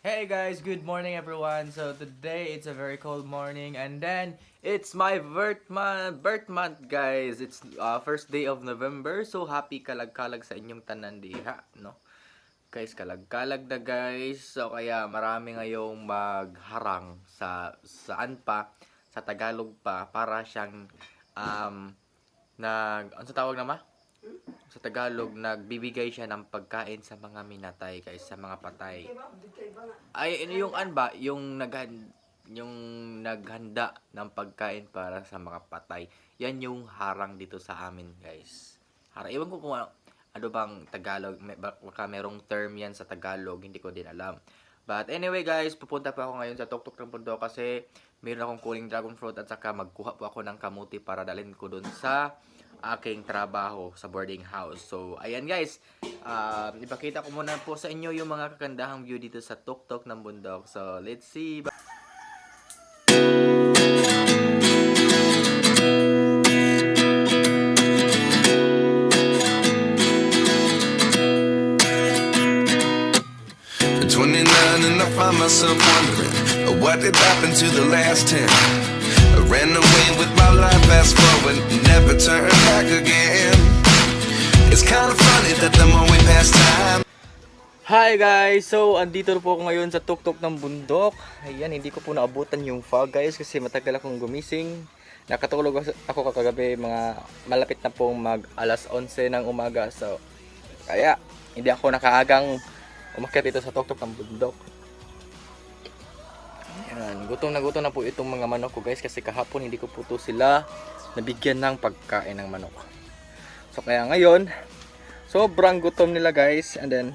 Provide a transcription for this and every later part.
Hey guys, good morning everyone. So today it's a very cold morning and then it's my birth month, birth month guys. It's uh, first day of November. So happy kalag-kalag sa inyong tanan diha, no? Guys, kalag-kalag na guys. So kaya marami ngayong magharang sa saan pa sa Tagalog pa para siyang um nag ano sa tawag na ma? Sa Tagalog nagbibigay siya ng pagkain sa mga minatay guys, sa mga patay. Ay, ano yung an ba? Yung naghan yung naghanda ng pagkain para sa mga patay. Yan yung harang dito sa amin, guys. Harang. Iwan ko kung ano, ano bang Tagalog. May, bak- baka merong term yan sa Tagalog. Hindi ko din alam. But anyway, guys, pupunta pa ako ngayon sa Tuktok ng Pundo kasi meron akong kuling dragon fruit at saka magkuha po ako ng kamuti para dalhin ko dun sa aking trabaho sa boarding house. So, ayan guys, uh, ipakita ko muna po sa inyo yung mga kakandahang view dito sa Tuktok ng Bundok. So, let's see. At 29 and I find myself wondering what did happen to the last 10. Ran away with my life, fast forward, never turn back again. It's kind of funny that the more we pass time. Hi guys! So, andito po ako ngayon sa tuktok ng bundok. Ayan, hindi ko po naabutan yung fog guys kasi matagal akong gumising. Nakatulog ako kakagabi mga malapit na pong mag alas 11 ng umaga. So, kaya hindi ako nakaagang umakyat dito sa tuktok ng bundok. Ayan, gutom na gutom na po itong mga manok ko guys kasi kahapon hindi ko po to sila nabigyan ng pagkain ng manok. So, kaya ngayon, sobrang gutom nila guys and then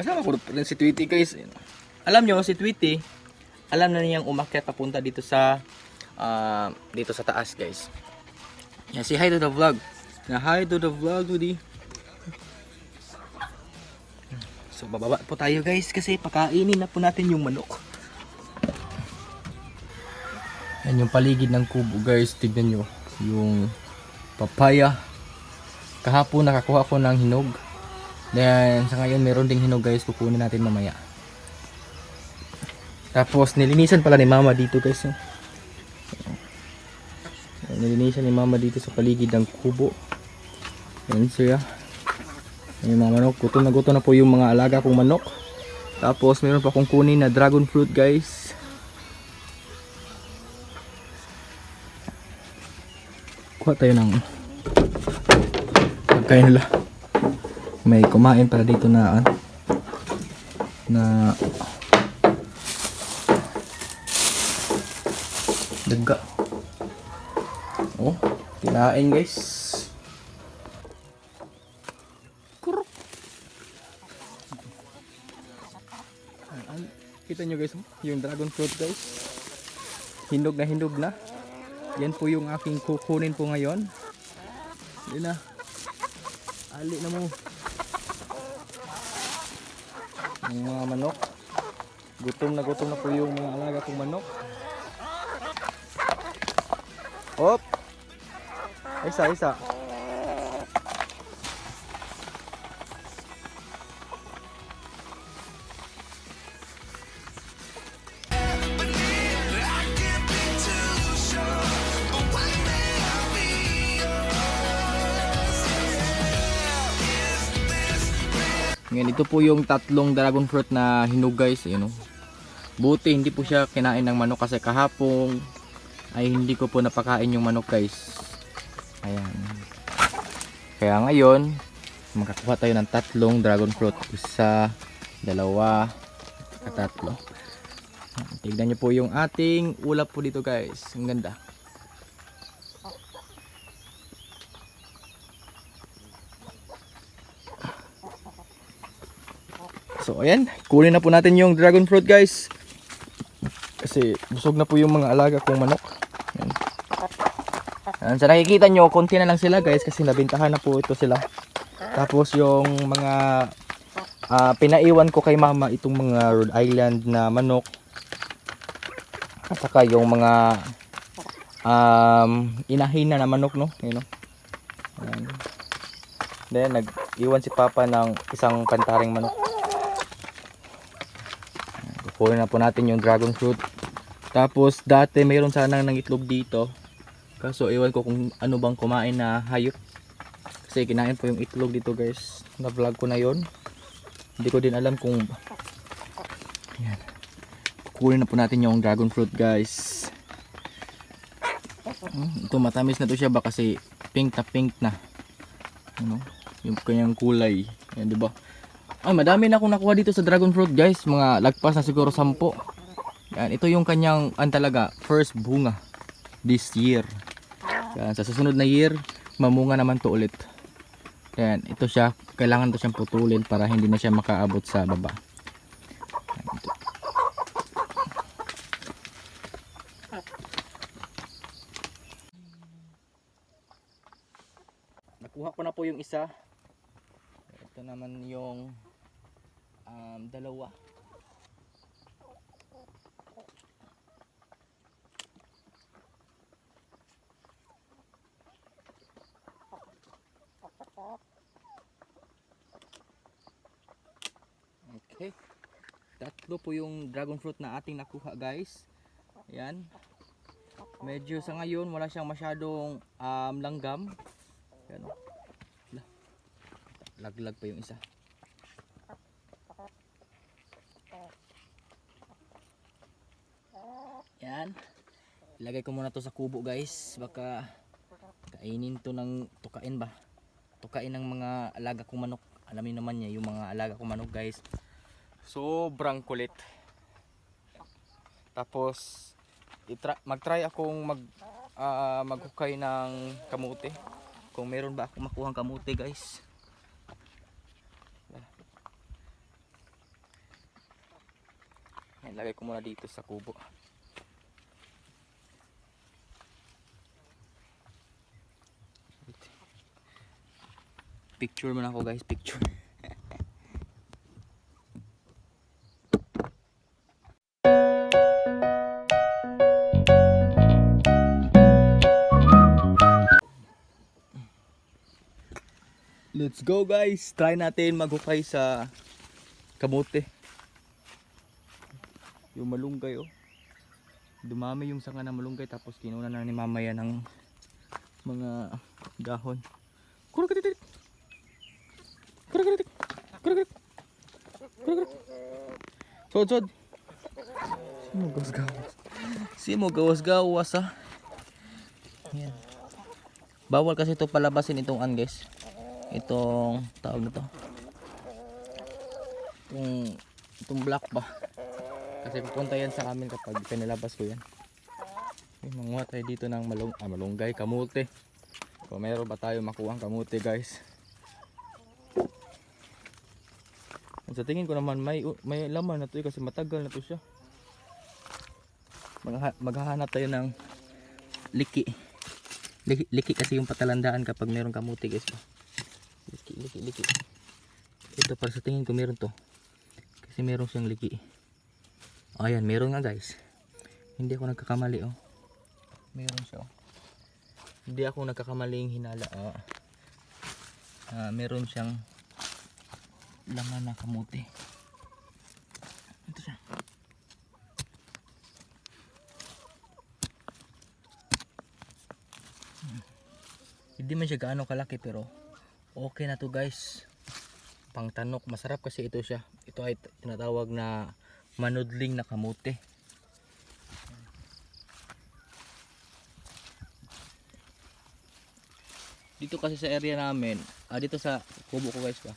Kasama ko rin si Tweety guys. Alam nyo, si Tweety, alam na niyang umakyat papunta dito sa ah, dito sa taas guys. Yan, say hi to the vlog. Na hi to the vlog, Tweety. So, bababa po tayo guys kasi pakainin na po natin yung manok. Yan yung paligid ng kubo guys. Tignan nyo. Yung papaya. Kahapon nakakuha ko ng hinog. Then, sa ngayon, meron ding hinog guys. Kukunin natin mamaya. Tapos, nilinisan pala ni mama dito guys. oh. Nilinisan ni mama dito sa paligid ng kubo. Yan siya. Yung mga manok. Gutom na gutom na po yung mga alaga kong manok. Tapos, meron pa akong kunin na dragon fruit guys. Kuha tayo ng pagkain nila. May kumain para dito na an na daga. Oh kinain guys. Ay, kita nyo guys yung dragon fruit guys. Hindog na hindog na yan po yung aking kukunin po ngayon. Yun na. Ali na mo. Yung mga manok. Gutom na gutom na po yung mga alaga kong manok. Op isa isa Ngayon, ito po yung tatlong dragon fruit na hinog guys. Ayun, oh. Buti hindi po siya kinain ng manok kasi kahapon ay hindi ko po napakain yung manok guys. Ayan. Kaya ngayon, makakuha tayo ng tatlong dragon fruit. Isa, dalawa, katatlo. Tignan nyo po yung ating ulap po dito guys. Ang ganda. So ayan, kunin na po natin yung dragon fruit guys. Kasi busog na po yung mga alaga kong manok. Ayan. Ayan, sa nakikita nyo, konti na lang sila guys kasi nabintahan na po ito sila. Tapos yung mga ah, pinaiwan ko kay mama itong mga Rhode Island na manok. At saka yung mga um, inahin na manok no. Ayan, no? Ayan. Then nag-iwan si papa ng isang pantaring manok. Kukunin na po natin yung dragon fruit. Tapos dati mayroon sana ng itlog dito. Kaso iwan ko kung ano bang kumain na hayop. Kasi kinain po yung itlog dito guys. Na-vlog ko na yon. Hindi ko din alam kung... Yan. Kukunin na po natin yung dragon fruit guys. Hmm, Ito matamis na to siya ba kasi pink na pink na. Ano? Yung kanyang kulay. Yan, di ba? Ay, madami na akong nakuha dito sa dragon fruit, guys. Mga lagpas na siguro 10. Yan, ito yung kanyang an talaga first bunga this year. Yan, sa susunod na year, mamunga naman to ulit. Yan, ito siya, kailangan to siyang putulin para hindi na siya makaabot sa baba. Nakuha ko na po yung isa. Ito naman yung um, dalawa. Okay. Tatlo po yung dragon fruit na ating nakuha guys. Ayan. Medyo sa ngayon wala siyang masyadong um, langgam. Ayan o. Ala. Laglag pa yung isa. Yan. Ilagay ko muna to sa kubo guys. Baka kainin to ng tukain ba. Tukain ng mga alaga kong manok. Alamin naman niya yung mga alaga kong manok guys. Sobrang kulit. Tapos mag-try akong mag ah, maghukay ng kamote. Kung meron ba ako makuhang kamote guys. Yan, lagay ko muna dito sa kubo. Picture muna ako guys, picture. Let's go guys. Try natin maghukay sa kamote. Yung malunggay oh. Dumami yung sanga ng malunggay tapos kinuna na ni mama yan ng mga dahon. Kuragatitik. Kuragatitik. Kuragatitik. Kuragatitik. Sod, sod. Sino gawas-gawas? Sino gawas-gawas ah? Yan. Bawal kasi ito palabasin itong an guys itong tawag na to itong itong black ba kasi pupunta yan sa amin kapag pinalabas ko yan may manguha tayo dito ng malung ah, malunggay kamote kung meron ba tayo makuha ang kamote guys sa tingin ko naman may may laman na to eh, kasi matagal na to siya. Magha maghahanap tayo ng liki. Liki, liki kasi yung patalandaan kapag meron kamote guys. Liki liki liki. Ito para sa tingin ko meron to. Kasi meron siyang liki. Oh, ayan meron nga guys. Hindi ako nagkakamali oh. Meron siya oh. Hindi ako nagkakamaling hinala oh. Ah, meron siyang laman na kamuti ito siya. Hmm. hindi man siya gaano kalaki pero okay na to guys. Pang tanok masarap kasi ito siya. Ito ay tinatawag na manudling na kamote. Dito kasi sa area namin ah, dito sa kubo ko guys ba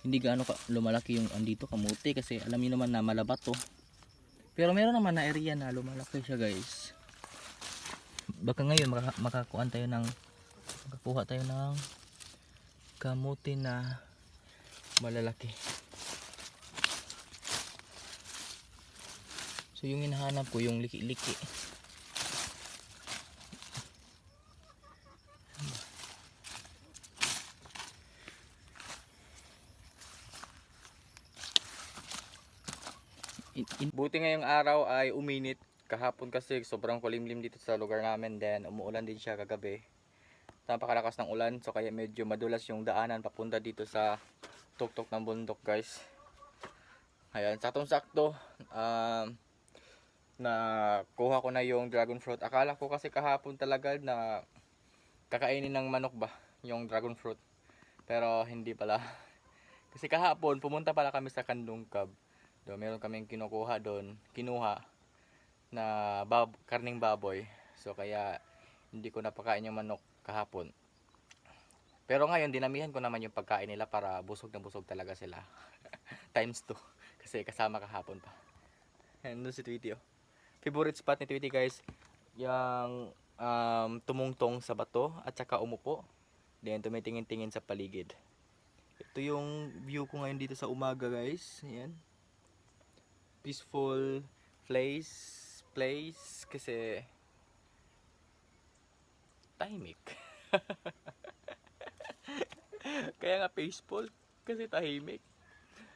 hindi gaano ka, lumalaki yung andito kamote kasi alam niyo naman na malabat to pero meron naman na area na lumalaki siya guys baka ngayon maka, makakuan tayo ng makakuha tayo ng kamuti na malalaki. So yung hinahanap ko yung liki-liki. Buti ngayong araw ay uminit. Kahapon kasi sobrang kulimlim dito sa lugar namin. Then umuulan din siya kagabi napakalakas ng ulan so kaya medyo madulas yung daanan papunta dito sa tuktok ng bundok guys Ayan, saktong-sakto. Um, na kuha ko na yung dragon fruit. Akala ko kasi kahapon talaga na kakainin ng manok ba yung dragon fruit. Pero hindi pala. Kasi kahapon pumunta pala kami sa Kandungkab. Do meron kaming kinukuha doon, kinuha na bab karning baboy. So kaya hindi ko napakain yung manok kahapon. Pero ngayon dinamihan ko naman yung pagkain nila para busog na busog talaga sila. Times 2 kasi kasama kahapon pa. And si Tweety oh. Favorite spot ni Tweety guys, yung um, tumungtong sa bato at saka umupo. Then tumitingin-tingin sa paligid. Ito yung view ko ngayon dito sa umaga guys. Ayan. Peaceful place. Place. Kasi tahimik. Kaya nga peaceful. Kasi tahimik.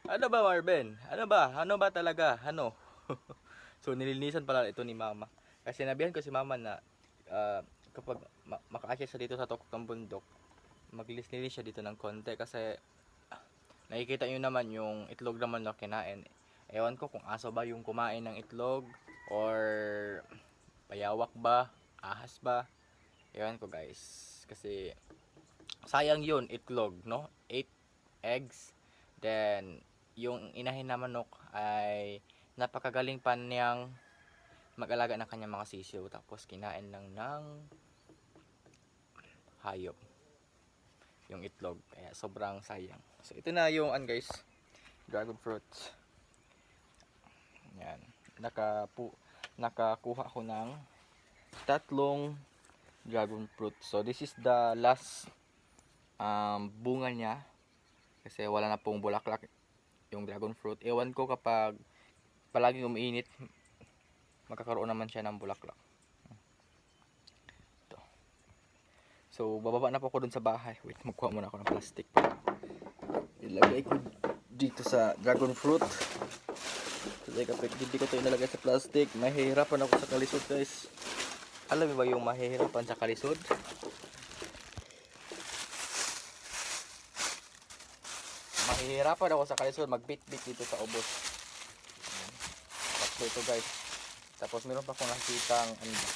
Ano ba Marvin? Ano ba? Ano ba talaga? Ano? so nilinisan pala ito ni mama. Kasi sinabihan ko si mama na ah, kapag ma- makaasya siya dito sa tuktok ng bundok, maglinis-linis siya dito ng konti kasi ah, nakikita nyo naman yung itlog naman na kinain. Ewan ko kung aso ba yung kumain ng itlog or payawak ba, ahas ba. Ewan ko guys. Kasi sayang yun, itlog, no? 8 eggs. Then, yung inahin na manok ay napakagaling pa niyang mag-alaga ng kanyang mga sisiw. Tapos, kinain lang ng hayop yung itlog. Kaya sobrang sayang. So ito na yung an guys, dragon fruits. Yan. Naka pu, nakakuha ko ng tatlong dragon fruit. So this is the last um, bunga niya. Kasi wala na pong bulaklak yung dragon fruit. Ewan ko kapag palaging umiinit, magkakaroon naman siya ng bulaklak. So, bababa na po ako dun sa bahay. Wait, magkuha muna ako ng plastic. Ilagay ko dito sa dragon fruit. Kasi kapag hindi ko ito inalagay sa plastic, mahihirapan ako sa kalisod guys. Alam mo ba yung mahihirapan sa kalisod? Mahihirapan ako sa kalisod magbit-bit dito sa ubos. Tatlo ito guys. Tapos meron pa akong nakikitang ano, ba,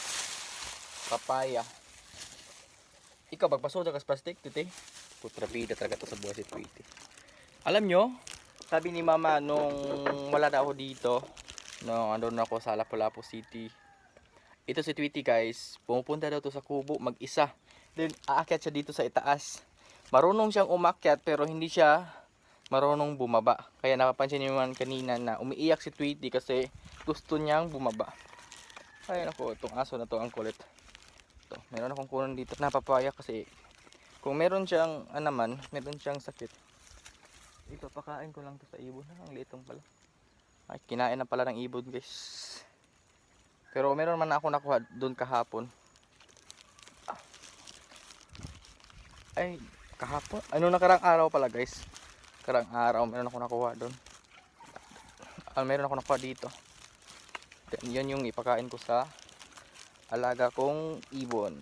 papaya. Ikaw, magpasoda ka sa plastic, titi. Putrabida talaga to sa buhay si Tweety. Alam nyo, sabi ni mama nung wala na ako dito, nung andun ako sa Lapu-Lapu City, ito si Tweety guys, pumupunta daw to sa kubo mag-isa. Then, aakyat siya dito sa itaas. Marunong siyang umakyat pero hindi siya marunong bumaba. Kaya napapansin niyo man kanina na umiiyak si Tweety kasi gusto niyang bumaba. Ay nako, itong aso na to ang kulit. Ito, meron akong kunan dito na papaya kasi kung meron siyang ano naman, meron siyang sakit. Ipapakain ko lang to sa ibon. Ah, Ang litong pala. Ay, kinain na pala ng ibon guys. Pero meron man ako nakuha doon kahapon. Ah. Ay, kahapon? Ano nakarang araw pala guys? Karang araw meron ako nakuha doon. Ah, meron ako nakuha dito. Yun yung ipakain ko sa alaga kong ibon.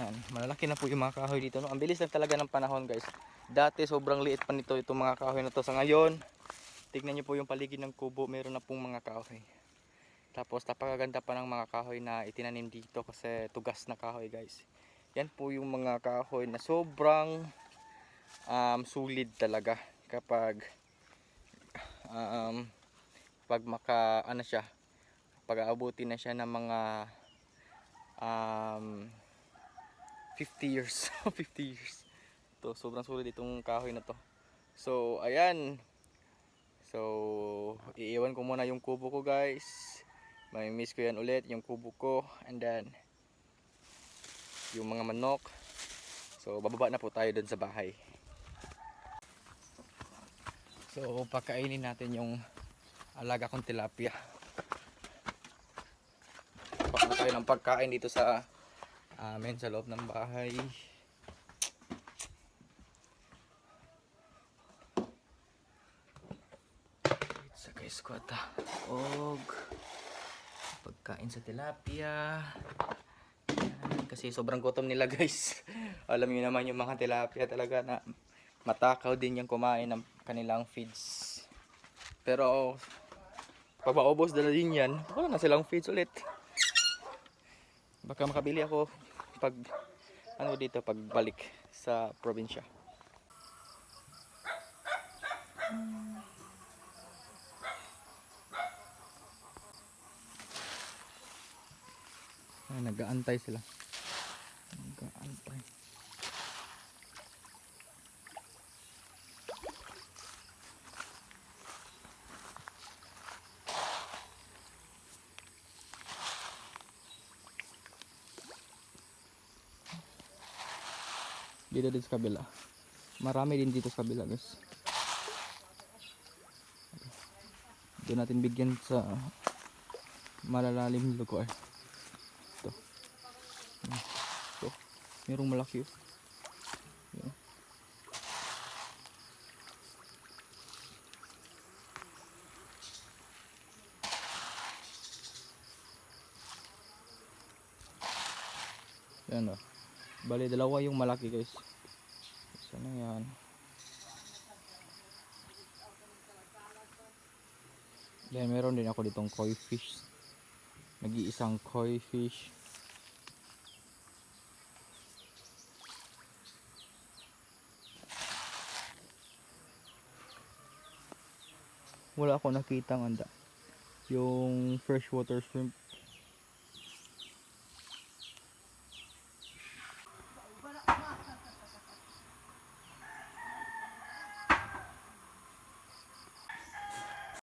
Ayan, malalaki na po yung mga kahoy dito. No? Ang bilis lang talaga ng panahon guys. Dati sobrang liit pa nito itong mga kahoy na to. Sa ngayon, tignan nyo po yung paligid ng kubo. Meron na pong mga kahoy. Tapos napakaganda pa ng mga kahoy na itinanim dito kasi tugas na kahoy guys. Yan po yung mga kahoy na sobrang um, solid talaga kapag um, pag maka ano siya pag aabuti na siya ng mga um, 50 years. 50 years. To sobrang solid itong kahoy na to. So ayan. So iiwan ko muna yung kubo ko guys. May miss ko yan ulit yung kubo ko. And then yung mga manok. So bababa na po tayo dun sa bahay. So pakainin natin yung alaga kong tilapia. Pakuha na tayo ng pagkain dito sa amin sa loob ng bahay. Sa kay squata og. Pagkain sa tilapia. Kasi sobrang gutom nila guys. Alam niyo naman yung mga tilapia talaga na matakaw din yung kumain ng kanilang feeds. Pero pag maubos na din yan, wala na silang feeds ulit. Baka makabili ako pag ano dito pagbalik sa probinsya. Ay, nag-aantay sila. Nag-aantay. Dito din sa kabila. Marami din dito sa kabila, guys. Doon natin bigyan sa malalalim lugar. Ito. Ito. Merong malaki oh. Yan. Yan oh. Bali dalawa yung malaki guys. Na yan. Then meron din ako ditong koi fish. Nag-iisang koi fish. Wala ako nakita anda. Yung freshwater shrimp.